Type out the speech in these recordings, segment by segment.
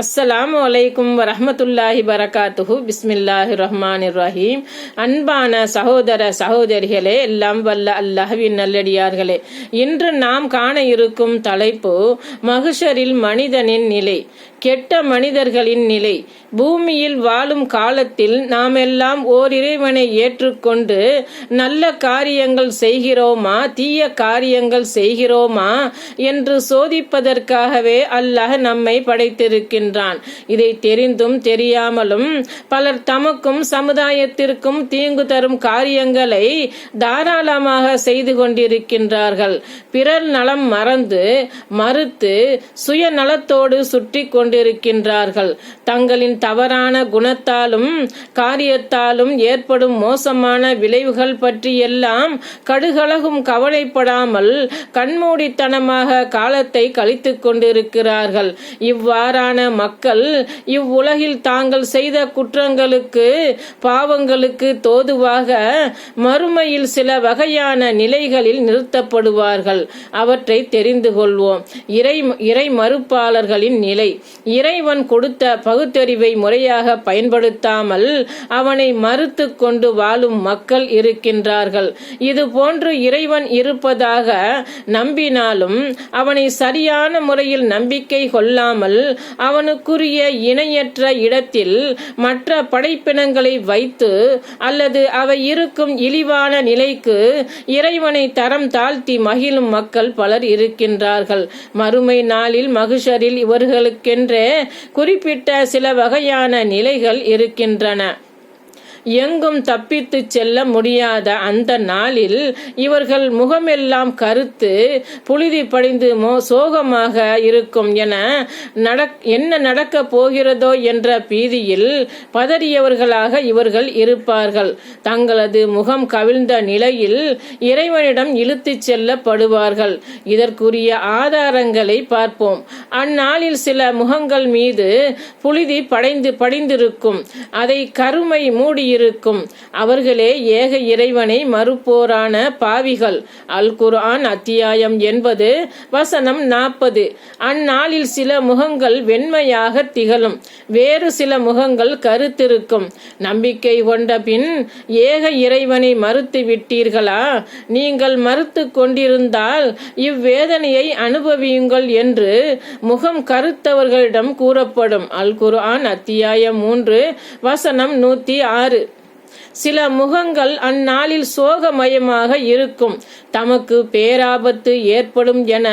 அஸ்ஸலாமு அலைக்கும் வரமத்துல்லாஹி வரகாத்துஹு பிஸ்மில்லாஹி ரஹ்மான் ரஹீம் அன்பான சகோதர சகோதரிகளே எல்லாம் வல்ல அல்லாஹ்வின் நல்லடியார்களே. இன்று நாம் காண இருக்கும் தலைப்பு மகுஷரில் மனிதனின் நிலை கெட்ட மனிதர்களின் நிலை. பூமியில் வாழும் காலத்தில் நாம் எல்லாம் ஓர் இறைவனை ஏற்றுக்கொண்டு நல்ல காரியங்கள் செய்கிறோமா தீய காரியங்கள் செய்கிறோமா என்று சோதிப்பதற்காகவே அல்லாஹ் நம்மை படைத்திருக்கின்றான் இதை தெரிந்தும் தெரியாமலும் பலர் தமக்கும் சமுதாயத்திற்கும் தீங்கு தரும் காரியங்களை தாராளமாக செய்து கொண்டிருக்கின்றார்கள். பிறர் நலம் மறந்து மறுத்து சுயநலத்தோடு சுற்றி கொண்டிருக்கின்றார்கள். தங்களின் தவறான குணத்தாலும் காரியத்தாலும் ஏற்படும் மோசமான விளைவுகள் பற்றியெல்லாம் கடுகளகும் கவலைப்படாமல் கண்மூடித்தனமாக காலத்தை கழித்துக் கொண்டிருக்கிறார்கள். இவ்வாறான மக்கள் இவ்வுலகில் தாங்கள் செய்த குற்றங்களுக்கு பாவங்களுக்கு தோதுவாக மறுமையில் சில வகையான நிலைகளில் நிறுத்தப்படுவார்கள். அவற்றை தெரிந்து கொள்வோம். இறை இறை மறுப்பாளர்களின் நிலை. இறைவன் கொடுத்த பகுத்தறிவை முறையாக பயன்படுத்தாமல் அவனை மறுத்து கொண்டு வாழும் மக்கள் இருக்கின்றார்கள். இது போன்று இறைவன் இருப்பதாக நம்பினாலும் அவனை சரியான முறையில் நம்பிக்கை கொள்ளாமல் அவன் அவனுக்குரிய இணையற்ற இடத்தில் மற்ற படைப்பினங்களை வைத்து அல்லது அவை இருக்கும் இழிவான நிலைக்கு இறைவனை தரம் தாழ்த்தி மகிழும் மக்கள் பலர் இருக்கின்றார்கள். மறுமை நாளில் மகுஷரில் இவர்களுக்கென்றே குறிப்பிட்ட சில வகையான நிலைகள் இருக்கின்றன. எங்கும் தப்பித்து செல்ல முடியாத அந்த நாளில் இவர்கள் முகமெல்லாம் கருத்து புழுதி படிந்து மோ சோகமாக இருக்கும் என நடக் என்ன நடக்கப் போகிறதோ என்ற பீதியில் பதறியவர்களாக இவர்கள் இருப்பார்கள். தங்களது முகம் கவிழ்ந்த நிலையில் இறைவனிடம் இழுத்துச் செல்லப்படுவார்கள். இதற்குரிய ஆதாரங்களை பார்ப்போம். அந்நாளில் சில முகங்கள் மீது புழுதி படைந்து படிந்திருக்கும். அதை கருமை மூடி இருக்கும். அவர்களே ஏக இறைவனை மறுப்போரான பாவிகள். அல் குர்ஆன் அத்தியாயம் என்பது வசனம் நாற்பது. அந்நாளில் சில முகங்கள் வெண்மையாக திகழும். வேறு சில முகங்கள் கருத்திருக்கும். நம்பிக்கை கொண்ட பின் ஏக இறைவனை மறுத்து விட்டீர்களா? நீங்கள் மறுத்து கொண்டிருந்தால் இவ்வேதனையை அனுபவியுங்கள் என்று முகம் கருத்தவர்களிடம் கூறப்படும். அல் குர்ஆன் அத்தியாயம் மூன்று வசனம் நூத்தி ஆறு. சில முகங்கள் அந்நாளில் சோகமயமாக இருக்கும். தமக்கு பேராபத்து ஏற்படும் என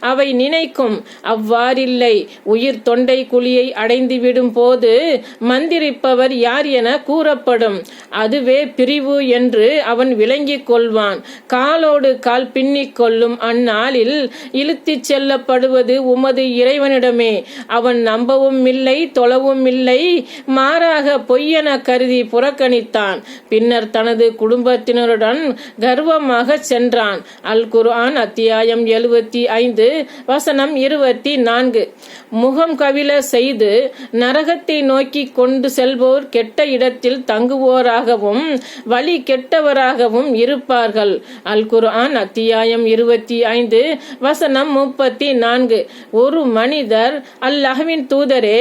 அவை நினைக்கும். அவ்வாறில்லை. உயிர் தொண்டை குழியை அடைந்துவிடும் போது மந்திரிப்பவர் யார் என கூறப்படும். அதுவே பிரிவு என்று அவன் விளங்கிக் கொள்வான். காலோடு கால் பின்னிக் கொள்ளும் அந்நாளில் இழுத்துச் செல்லப்படுவது உமது இறைவனிடமே. அவன் நம்பவும் இல்லை தொழவும் இல்லை மாறாக பொய்யென கருதி புறக்கணித்து புறக்கணித்தான் பின்னர் தனது குடும்பத்தினருடன் கர்வமாக சென்றான். அல் குர்ஆன் அத்தியாயம் எழுபத்தி ஐந்து வசனம் இருபத்தி நான்கு. முகம் கவிழ செய்து நரகத்தை நோக்கி கொண்டு செல்வோர் கெட்ட இடத்தில் தங்குவோராகவும் வழி கெட்டவராகவும் இருப்பார்கள். அல் குர்ஆன் அத்தியாயம் இருபத்தி ஐந்து வசனம் முப்பத்தி நான்கு. ஒரு மனிதர் அல்லஹவின் தூதரே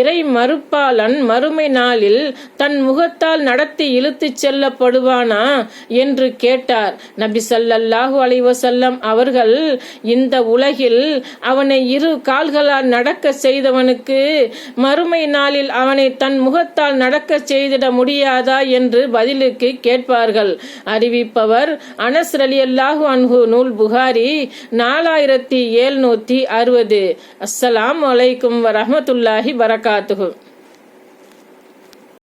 இறை மறுப்பாளன் மறுமை நாளில் தன் முகத்தால் நடத்த இழுத்துச் செல்லப்படுவானா? என்று கேட்டார். நபி சல்லல்லாஹு அலைவசல்லம் அவர்கள் இந்த உலகில் அவனை இரு கால்களால் நடக்க செய்தவனுக்கு மறுமை நாளில் அவனை தன் முகத்தால் நடக்க செய்திட முடியாதா என்று பதிலுக்கு கேட்பார்கள். அறிவிப்பவர் அனஸ் அலி அல்லாஹு அன்ஹு நூல் புகாரி நாலாயிரத்தி எழுநூத்தி அறுபது. அஸ்ஸலாம் வலைக்கும் வரமத்துல்லாஹி வரகாத்துகு